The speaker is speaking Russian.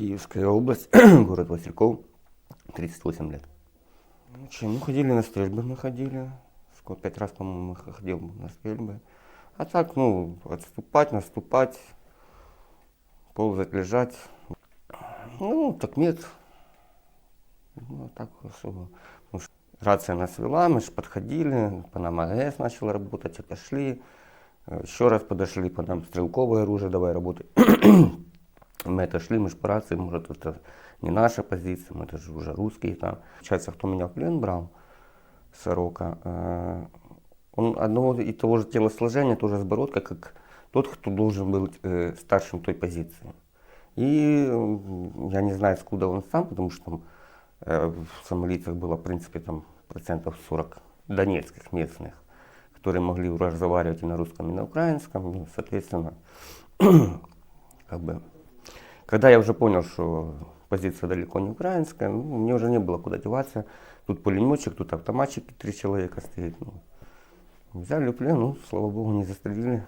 Киевская область, город Васильков, 38 лет. Ну, чем? Ну, ходили на стрельбы, мы ходили. Сколько, пять раз, по-моему, х- ходил на стрельбы. А так, ну, отступать, наступать, ползать, лежать. Ну, так нет. Ну, так особо. Ну, рация нас вела, мы же подходили, по нам АГС начал работать, отошли. Э, Еще раз подошли, по нам стрелковое оружие, давай работай. Мы отошли, мы же по рации, может, это не наша позиция, мы это же уже русские там. Получается, кто меня в плен брал, Сорока, э, он одного и того же телосложения, тоже с бородкой, как тот, кто должен был э, старшим той позиции. И м, я не знаю, откуда он сам, потому что там э, в самолицах было, в принципе, там процентов 40 донецких местных, которые могли разговаривать и на русском, и на украинском, ну, соответственно, как бы, когда я уже понял, что позиция далеко не украинская, ну, мне уже не было куда деваться. Тут пулеметчик, тут автоматчики, три человека стоит. Ну, взяли плен, ну, слава богу, не застрелили.